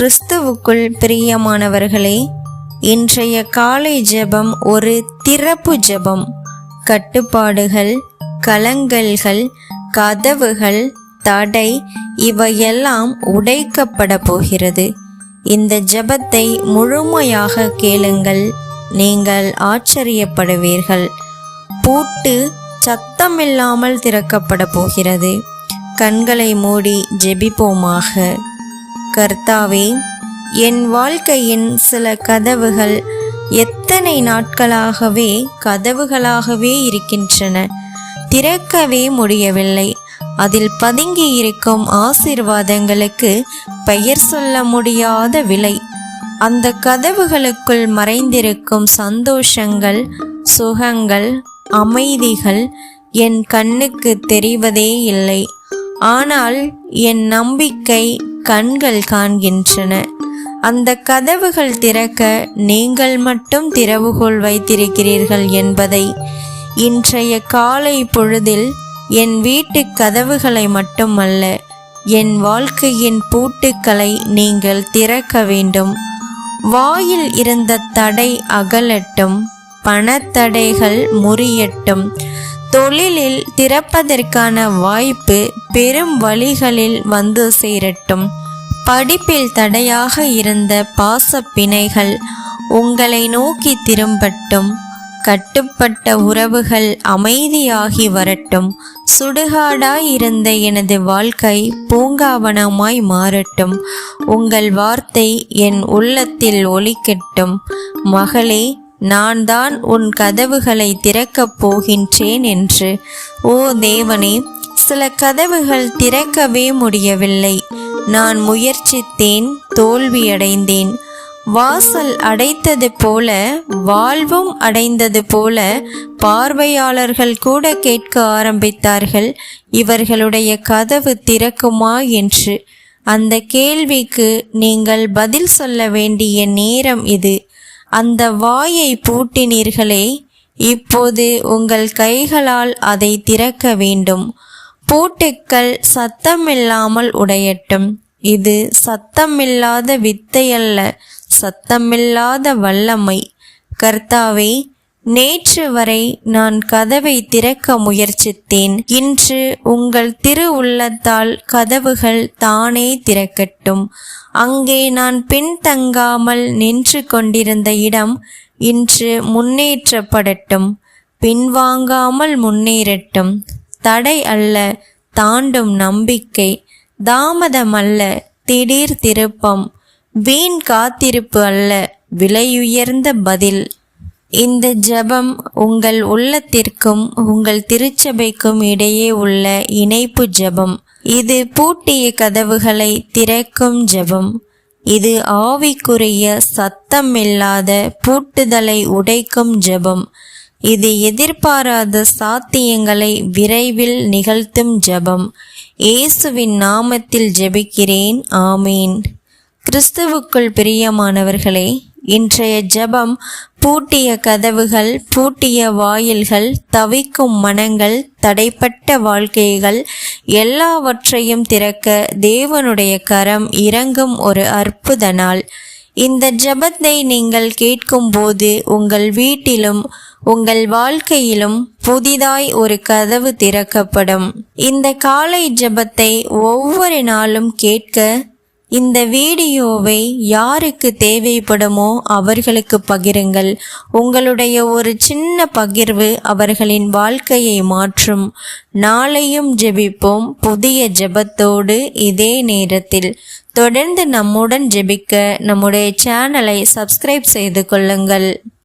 கிறிஸ்துவுக்குள் பிரியமானவர்களே இன்றைய காலை ஜெபம் ஒரு திறப்பு ஜெபம். கட்டுப்பாடுகள் கலங்கல்கள் கதவுகள் தடை இவையெல்லாம் உடைக்கப்பட போகிறது. இந்த ஜெபத்தை முழுமையாக கேளுங்கள் நீங்கள் ஆச்சரியப்படுவீர்கள். பூட்டு சத்தமில்லாமல் திறக்கப்பட போகிறது. கண்களை மூடி ஜெபிப்போமாக. கர்த்தாவே என் வாழ்க்கையின் சில கதவுகள் எத்தனை நாட்களாகவே கதவுகளாகவே இருக்கின்றன. திறக்கவே முடியவில்லை. அதில் பதுங்கி இருக்கும் ஆசீர்வாதங்களுக்கு பெயர் சொல்ல முடியாத விலை. அந்த கதவுகளுக்குள் மறைந்திருக்கும் சந்தோஷங்கள் சுகங்கள் அமைதிகள் என் கண்ணுக்கு தெரிவதே இல்லை. ஆனால் என் நம்பிக்கை கண்கள் காண்கின்றன. அந்த கதவுகள் திறக்க நீங்கள் மட்டும் திறவுகோல் வைத்திருக்கிறீர்கள் என்பதை. இன்றைய காலை பொழுதில் என் வீட்டு கதவுகளை மட்டுமல்ல என் வாழ்க்கையின் பூட்டுக்களை நீங்கள் திறக்க வேண்டும். வாயில் இருந்த தடை அகலட்டும் பணத்தடைகள் முறியட்டும். தொழிலில் திறப்பதற்கான வாய்ப்பு பெரும் வழிகளில் வந்து சேரட்டும். படிப்பில் தடையாக இருந்த பாசப்பிணைகள் உங்களை நோக்கி திரும்பட்டும் கட்டுப்பட்ட உறவுகள் அமைதியாகி வரட்டும் சுடுகாடாய் இருந்த எனது வாழ்க்கை பூங்காவனமாய் மாறட்டும் உங்கள் வார்த்தை என் உள்ளத்தில் ஒலிக்கட்டும் மகளே நான் தான் உன் கதவுகளை திறக்கப் போகின்றேன் என்று. ஓ தேவனே சில கதவுகள் திறக்கவே முடியவில்லை. நான் முயற்சித்தேன் தோல்வியடைந்தேன். வாசல் அடைத்தது போல வாழ்வும் அடைந்தது போல பார்வையாளர்கள் கூட கேட்க ஆரம்பித்தார்கள் இவர்களுடைய கதவு திறக்குமா என்று. அந்த கேள்விக்கு நீங்கள் பதில் சொல்ல வேண்டிய நேரம் இது. அந்த வாயை பூட்டினீர்களே இப்போது உங்கள் கைகளால் அதை திறக்க வேண்டும். பூட்டுக்கள் சத்தமில்லாமல் உடையட்டும். இது சத்தமில்லாத வித்தையல்ல சத்தமில்லாத வல்லமை. கர்த்தாவே நேற்று வரை நான் கதவை திறக்க முயற்சித்தேன். இன்று உங்கள் திரு உள்ளத்தால் கதவுகள் தானே திறக்கட்டும். அங்கே நான் பின்தங்காமல் நின்று கொண்டிருந்த இடம் இன்று முன்னேற்றப்படட்டும். பின்வாங்காமல் முன்னேறட்டும். தடை அல்ல தாண்டும் நம்பிக்கை. தாமதம் அல்ல திடீர் திருப்பம் வீண் காத்திருப்பு அல்ல விலையுயர்ந்த பதில். இந்த ஜெபம் உங்கள் உள்ளத்திற்கும் உங்கள் திருச்சபைக்கும் இடையே உள்ள இணைப்பு ஜெபம். இது பூட்டிய கதவுகளை திறக்கும் ஜெபம். இது ஆவிக்குரிய சத்தமில்லாத பூட்டுதலை உடைக்கும் ஜெபம். இது எதிர்பாராத சாத்தியங்களை விரைவில் நிகழ்த்தும் ஜெபம். இயேசுவின் நாமத்தில் ஜெபிக்கிறேன். ஆமீன். கிறிஸ்துவுக்குள் பிரியமானவர்களே இன்றைய ஜெபம் பூட்டிய கதவுகள் பூட்டிய வாயில்கள் தவிக்கும் மனங்கள் தடைப்பட்ட வாழ்க்கைகள் எல்லாவற்றையும் திறக்க தேவனுடைய கரம் இறங்கும் ஒரு அற்புத நாள். இந்த ஜெபத்தை நீங்கள் கேட்கும்போது உங்கள் வீட்டிலும் உங்கள் வாழ்க்கையிலும் புதிதாய் ஒரு கதவு திறக்கப்படும். இந்த காலை ஜெபத்தை ஒவ்வொரு நாளும் கேட்க இந்த வீடியோவை யாருக்கு தேவைப்படுமோ அவர்களுக்கு பகிருங்கள். உங்களுடைய ஒரு சின்ன பகிர்வு அவர்களின் வாழ்க்கையை மாற்றும். நாளையும் ஜெபிப்போம் புதிய ஜெபத்தோடு இதே நேரத்தில். தொடர்ந்து நம்முடன் ஜெபிக்க நம்முடைய சேனலை சப்ஸ்கிரைப் செய்து கொள்ளுங்கள்.